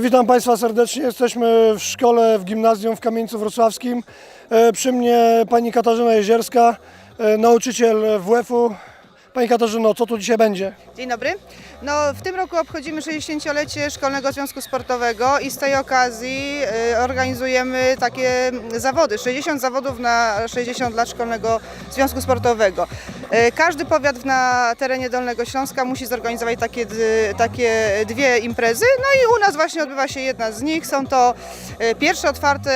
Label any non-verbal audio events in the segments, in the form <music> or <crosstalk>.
Witam Państwa serdecznie. Jesteśmy w szkole w gimnazjum w Kamieńcu Wrocławskim. E, Przy mnie pani Katarzyna Jezierska, e, nauczyciel WF-u. Pani Katarzyno, co tu dzisiaj będzie? Dzień dobry. No, w tym roku obchodzimy 60-lecie Szkolnego Związku Sportowego i z tej okazji y, organizujemy takie zawody. 60 zawodów na 60 lat Szkolnego Związku Sportowego. Y, Każdy powiat na terenie Dolnego Śląska musi zorganizować takie, d- takie dwie imprezy. No i u nas właśnie odbywa się jedna z nich. Są to y, pierwsze otwarte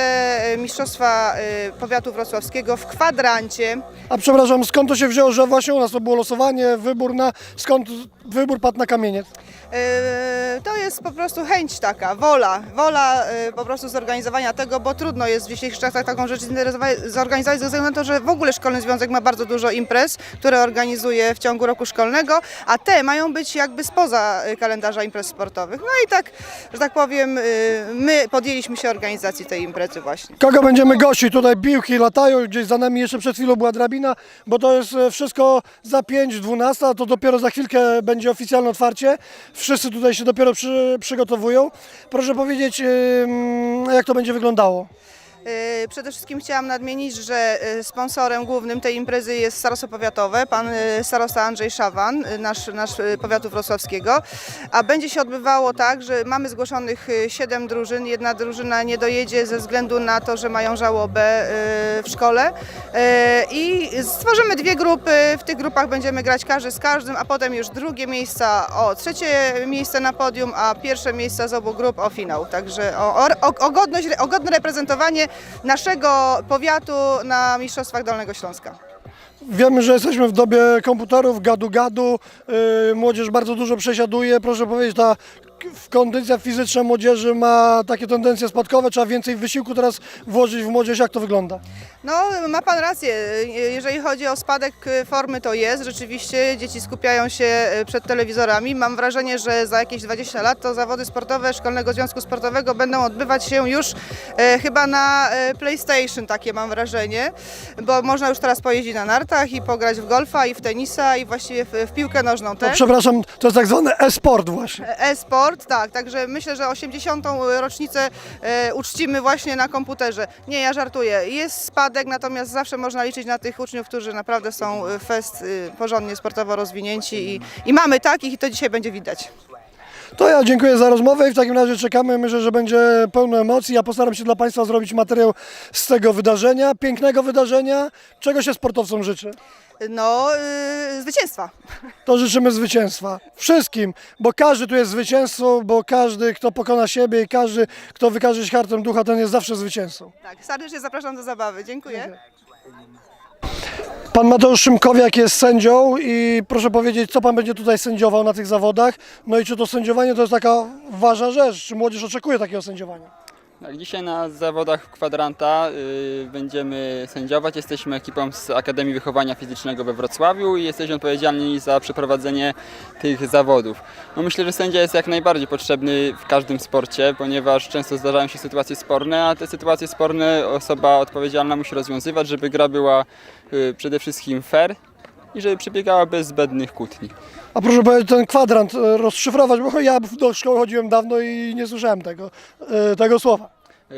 y, Mistrzostwa y, Powiatu Wrocławskiego w kwadrancie. A przepraszam, skąd to się wzięło, że właśnie u nas to było losowanie, wybór na... Skąd wybór padł na kamieniec? Yy, To jest po prostu chęć taka, wola, wola yy, po prostu zorganizowania tego, bo trudno jest w dzisiejszych czasach taką rzecz zorganizować ze względu na to, że w ogóle Szkolny Związek ma bardzo dużo imprez, które organizuje w ciągu roku szkolnego, a te mają być jakby spoza yy, kalendarza imprez sportowych. No i tak, że tak powiem, my podjęliśmy się organizacji tej imprezy właśnie. Kogo będziemy gościć? Tutaj piłki latają, gdzieś za nami jeszcze przed chwilą była drabina, bo to jest e, wszystko za 5-12, a to dopiero za chwilkę będzie oficjalne otwarcie. Wszyscy tutaj się dopiero przy, przygotowują. Proszę powiedzieć, jak to będzie wyglądało? Yy, Przede wszystkim chciałam nadmienić, że yy, sponsorem głównym tej imprezy jest Starostwo Powiatowe, pan yy, starosta Andrzej Szawan, nasz, nasz powiatu wrocławskiego, a będzie się odbywało tak, że mamy zgłoszonych siedem drużyn, jedna drużyna nie dojedzie ze względu na to, że mają żałobę w szkole. I stworzymy dwie grupy, w tych grupach będziemy grać każdy z każdym, a potem już drugie miejsca o trzecie miejsce na podium, a pierwsze miejsca z obu grup o finał, także o, o, o, godność, o godne reprezentowanie naszego powiatu na Mistrzostwach Dolnego Śląska. Wiemy, że jesteśmy w dobie komputerów, gadu-gadu, yy, młodzież bardzo dużo przesiaduje. Proszę powiedzieć, ta kondycja fizyczna młodzieży ma takie tendencje spadkowe, trzeba więcej wysiłku teraz włożyć w młodzież. Jak to wygląda? No, ma Pan rację. Jeżeli chodzi o spadek formy, to jest. Rzeczywiście dzieci skupiają się y, przed telewizorami. Mam wrażenie, że za jakieś 20 lat to zawody sportowe Szkolnego Związku Sportowego będą odbywać się już e, chyba na e, PlayStation, takie mam wrażenie, bo można już teraz pojeździć na nartach i pograć w golfa i w tenisa i właściwie w, w piłkę nożną No, też. przepraszam, to jest tak zwany e-sport właśnie. E-sport, tak, także myślę, że 80. rocznicę e, uczcimy właśnie na komputerze. Nie, ja żartuję. Jest spadek, natomiast zawsze można liczyć na tych uczniów, którzy naprawdę są e, fest e, porządnie sportowo rozwinięci i, i mamy takich i to dzisiaj będzie widać. To ja dziękuję za rozmowę i w takim razie czekamy. Myślę, że będzie pełno emocji. Ja postaram się dla Państwa zrobić materiał z tego wydarzenia, pięknego wydarzenia. Czego się sportowcom życzy? No, e, zwycięstwa. To życzymy zwycięstwa. Wszystkim, bo każdy tu jest zwycięzcą, bo każdy, kto pokona siebie i każdy, kto wykaże się hartem ducha, ten jest zawsze zwycięzcą. Tak, serdecznie zapraszam do zabawy. Dziękuję. Pan Mateusz Szymkowiak jest sędzią i proszę powiedzieć, co pan będzie tutaj sędziował na tych zawodach? No i czy to sędziowanie to jest taka ważna rzecz? Czy młodzież oczekuje takiego sędziowania? Dzisiaj na zawodach kwadranta y, będziemy sędziować. Jesteśmy ekipą z Akademii Wychowania Fizycznego we Wrocławiu i jesteśmy odpowiedzialni za przeprowadzenie tych zawodów. No myślę, że sędzia jest jak najbardziej potrzebny w każdym sporcie, ponieważ często zdarzają się sytuacje sporne, a te sytuacje sporne osoba odpowiedzialna musi rozwiązywać, żeby gra była y, przede wszystkim fair i żeby przebiegała bez zbędnych kłótni. A proszę powiedzieć, ten kwadrant e, rozszyfrować, bo ja do szkoły chodziłem dawno i nie słyszałem tego, e, tego słowa.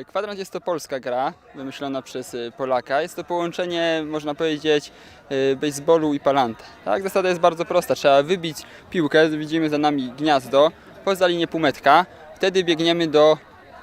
Kwadrant jest to polska gra, wymyślona przez e, Polaka. Jest to połączenie, można powiedzieć, e, baseballu i palanta. Tak? Zasada jest bardzo prosta. Trzeba wybić piłkę, widzimy za nami gniazdo, poza linię półmetka, wtedy biegniemy do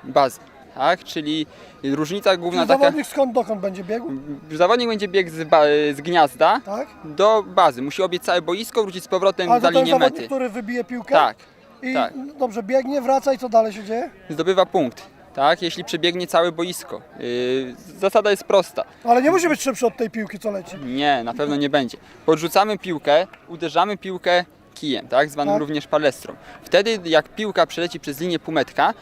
bazy. Tak? Czyli różnica główna taka... zawodnik skąd dokąd będzie biegł? Zawodnik będzie biegł z, ba- z gniazda Tak? do bazy. Musi obiec całe boisko, wrócić z powrotem A za to ten linię zawodnik, mety. który wybije piłkę? Tak. I tak. dobrze, biegnie, wraca i co dalej się dzieje? Zdobywa punkt. Tak? Jeśli przebiegnie całe boisko. Yy, zasada jest prosta. Ale nie musi być szybszy od tej piłki, co leci. Nie, na pewno nie będzie. Podrzucamy piłkę, uderzamy piłkę kijem, tak, zwanym Tak. również palestrą. Wtedy jak piłka przeleci przez linię półmetka,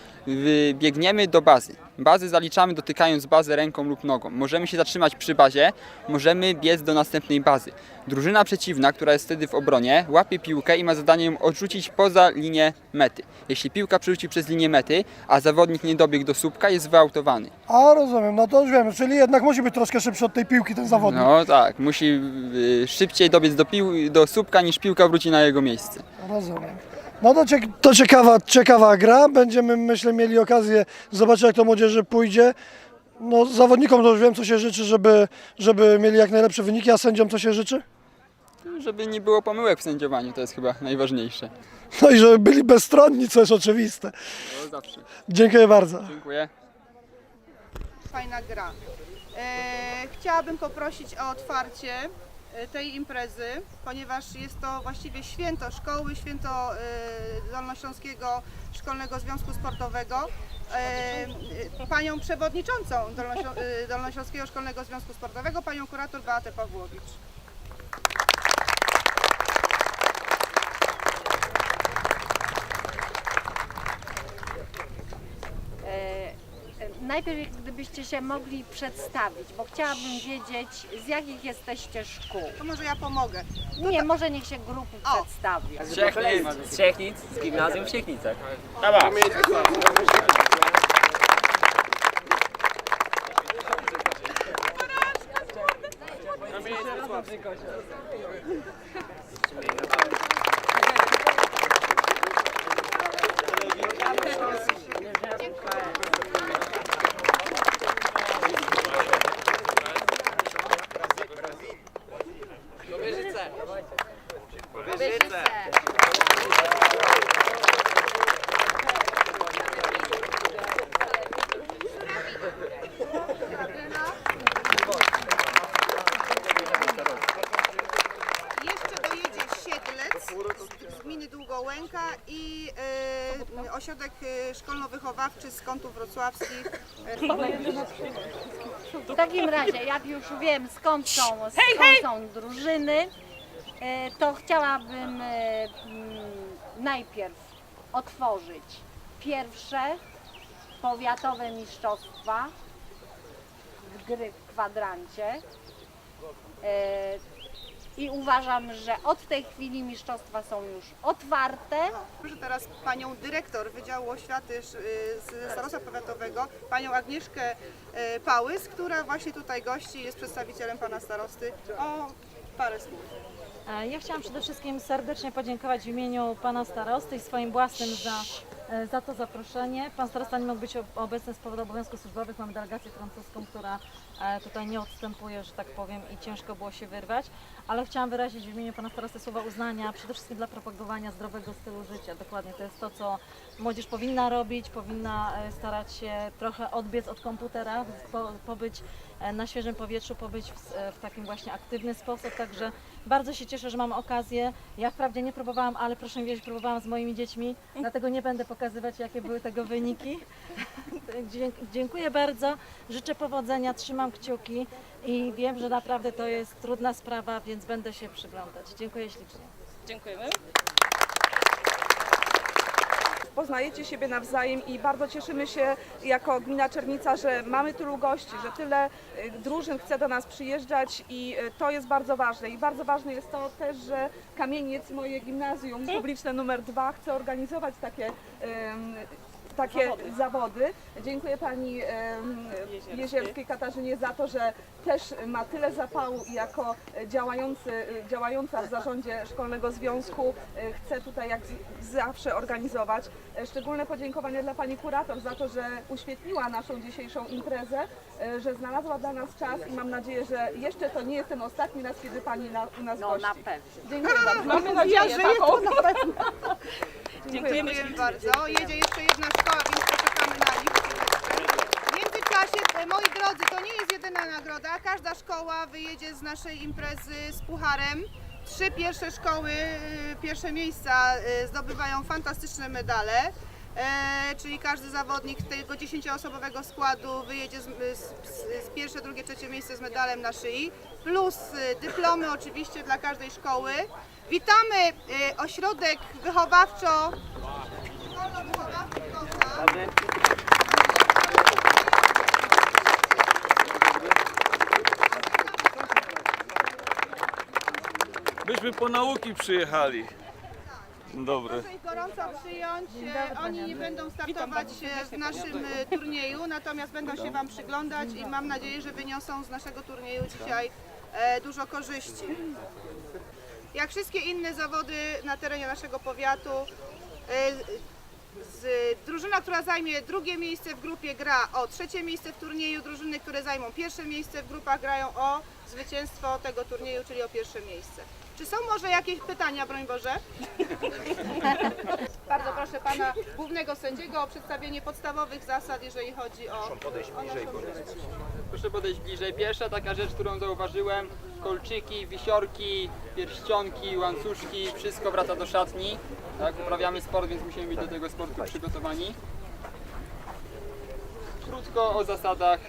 biegniemy do bazy. Bazy zaliczamy dotykając bazę ręką lub nogą. Możemy się zatrzymać przy bazie, możemy biec do następnej bazy. Drużyna przeciwna, która jest wtedy w obronie, łapie piłkę i ma zadanie ją odrzucić poza linię mety. Jeśli piłka przerzuci przez linię mety, a zawodnik nie dobiegł do słupka, jest wyautowany. A rozumiem, no to już wiemy, czyli jednak musi być troszkę szybszy od tej piłki ten zawodnik. No tak, musi y, szybciej dobiec do, pił- do słupka niż piłka wróci na jego miejsce. Rozumiem. No to, ciek- to ciekawa, ciekawa gra. Będziemy, myślę, mieli okazję zobaczyć, jak to młodzieży pójdzie. No, zawodnikom to już wiem, co się życzy, żeby, żeby mieli jak najlepsze wyniki, a sędziom co się życzy? Żeby nie było pomyłek w sędziowaniu, to jest chyba najważniejsze. No i żeby byli bezstronni, co jest oczywiste. To zawsze. Dziękuję bardzo. Dziękuję. Fajna gra. E, chciałabym poprosić o otwarcie tej imprezy, ponieważ jest to właściwie święto szkoły, święto e, Dolnośląskiego Szkolnego Związku Sportowego. E, e, panią przewodniczącą Dolnoślą- e, Dolnośląskiego Szkolnego Związku Sportowego, panią kurator Beatę Pawłowicz. E, Najpierw gdybyście się mogli przedstawić, bo chciałabym wiedzieć z jakich jesteście szkół. To może ja pomogę. Nie, może niech się grupy O. przedstawią. Z Trzechnic, z Trzechnic, z gimnazjum w Siechnicach. Jeszcze dojedzie Siedlec z- Długołęka i e, ośrodek e, szkolno-wychowawczy z kątów wrocławskich. W takim razie, jak już wiem skąd są, skąd są drużyny, e, to chciałabym e, mm, najpierw otworzyć pierwsze powiatowe mistrzostwa w gry w kwadrancie. E, I uważam, że od tej chwili mistrzostwa są już otwarte. Proszę teraz panią dyrektor Wydziału Oświaty y, z Starostwa Powiatowego, panią Agnieszkę y, Pałys, która właśnie tutaj gości, jest przedstawicielem pana starosty. O parę słów. E, Ja chciałam przede wszystkim serdecznie podziękować w imieniu pana starosty i swoim własnym za, za to zaproszenie. Pan starosta nie mógł być ob- obecny z powodu obowiązków służbowych. Mamy delegację francuską, która e, tutaj nie odstępuje, że tak powiem, i ciężko było się wyrwać. Ale chciałam wyrazić w imieniu pana starosty słowa uznania przede wszystkim dla propagowania zdrowego stylu życia. Dokładnie to jest to, co młodzież powinna robić, powinna e, starać się trochę odbiec od komputera, po, pobyć e, na świeżym powietrzu, pobyć w, w takim właśnie aktywny sposób. Także bardzo się cieszę, że mam okazję. Ja wprawdzie nie próbowałam, ale proszę mi wierzyć, próbowałam z moimi dziećmi, dlatego nie będę pokazywać, jakie były tego wyniki. <laughs> Dziękuję bardzo, życzę powodzenia, trzymam kciuki i wiem, że naprawdę to jest trudna sprawa, więc będę się przyglądać. Dziękuję ślicznie. Dziękujemy. Poznajecie siebie nawzajem i bardzo cieszymy się jako gmina Czernica, że mamy tylu gości, że tyle y, drużyn chce do nas przyjeżdżać i y, to jest bardzo ważne. I bardzo ważne jest to też, że Kamieniec, moje gimnazjum publiczne numer dwa chce organizować takie takie zawody. Dziękuję Pani Jezierskiej Katarzynie za to, że też ma tyle zapału i jako działający, działająca w zarządzie Szkolnego Związku e, chce tutaj jak zawsze organizować. E, Szczególne podziękowanie dla Pani Kurator za to, że uświetliła naszą dzisiejszą imprezę, e, że znalazła dla nas czas i mam nadzieję, że jeszcze to nie jest ten ostatni raz, kiedy Pani na, u nas No gości. na pewno. Dziękuję bardzo. Mamy nadzieję taką. <laughs> Dziękuję bardzo. Jedzie jeszcze jedna szkoła, więc poczekamy na nich. W międzyczasie, e, moi drodzy, to nie jest jedyna nagroda. Każda szkoła wyjedzie z naszej imprezy z pucharem. Trzy pierwsze szkoły, e, pierwsze miejsca e, zdobywają fantastyczne medale. E, czyli każdy zawodnik tego 10-osobowego składu wyjedzie z, z, z pierwsze, drugie, trzecie miejsce z medalem na szyi. Plus dyplomy oczywiście dla każdej szkoły. Witamy e, ośrodek wychowawczo. Myśmy po nauki przyjechali. Dobry. Proszę ich gorąco przyjąć. Oni nie będą startować w naszym e, turnieju, natomiast będą się Wam przyglądać i mam nadzieję, że wyniosą z naszego turnieju dzisiaj e, dużo korzyści. Jak wszystkie inne zawody na terenie naszego powiatu, E, drużyna, która zajmie drugie miejsce w grupie gra o trzecie miejsce w turnieju, drużyny, które zajmą pierwsze miejsce w grupach grają o zwycięstwo tego turnieju, czyli o pierwsze miejsce. Czy są może jakieś pytania, broń Boże? <laughs> Bardzo proszę pana głównego sędziego o przedstawienie podstawowych zasad, jeżeli chodzi o... Proszę podejść bliżej, Proszę podejść bliżej. Pierwsza taka rzecz, którą zauważyłem, kolczyki, wisiorki, pierścionki, łańcuszki, wszystko wraca do szatni. Tak, uprawiamy sport, więc musimy być do tego sportu przygotowani. Krótko o zasadach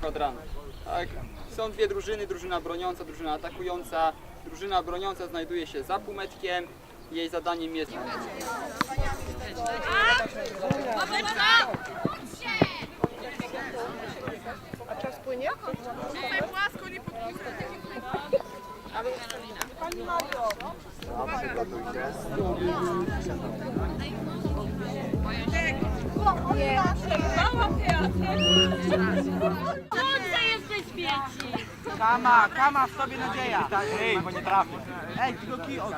kwadrantu. Tak. Są dwie drużyny, drużyna broniąca, drużyna atakująca. Drużyna broniąca znajduje się za półmetkiem. Jej zadaniem jest A czas płynie? Kama, kama w tobie nadzieja. Ej, bo nie trafię. Ej, tylko kij od.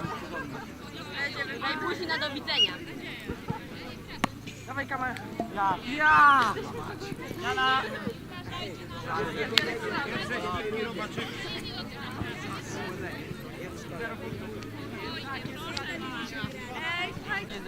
Najpóźniej na do widzenia. Dawaj kama. Ja. Ja. Jana. Daj, ty w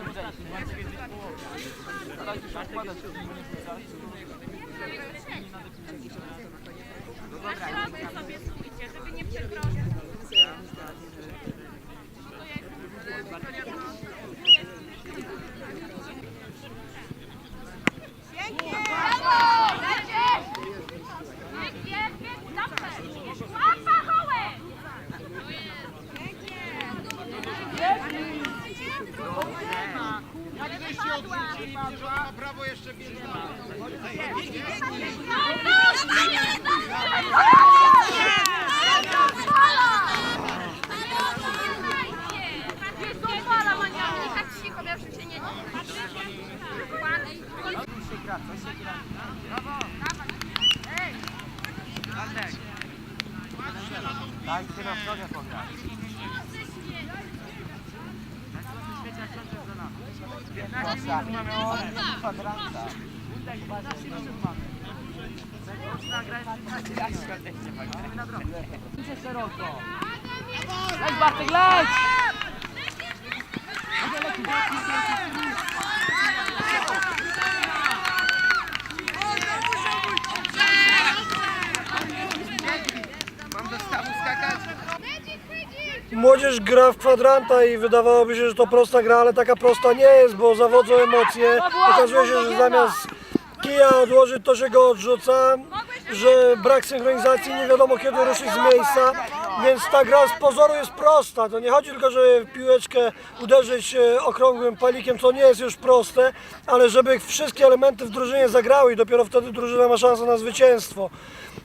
nogę pograć. Proszę, mamy od kwadranta. Idzie szeroko. Leć Bartek, leć! Mam do stawu skakać? Młodzież gra w kwadranta i wydawałoby się, że to prosta gra, ale taka prosta nie jest, bo zawodzą emocje. Okazuje się, że zamiast kija odłożyć, to się go odrzuca, że brak synchronizacji, nie wiadomo kiedy ruszyć z miejsca, więc ta gra z pozoru jest prosta. To nie chodzi tylko, żeby piłeczkę uderzyć e, okrągłym palikiem, co nie jest już proste, ale żeby wszystkie elementy w drużynie zagrały i dopiero wtedy drużyna ma szansę na zwycięstwo.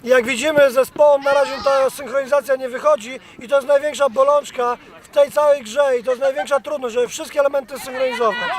Jak widzimy zespołom na razie ta synchronizacja nie wychodzi i to jest największa bolączka w tej całej grze i to jest największa trudność, żeby wszystkie elementy synchronizować.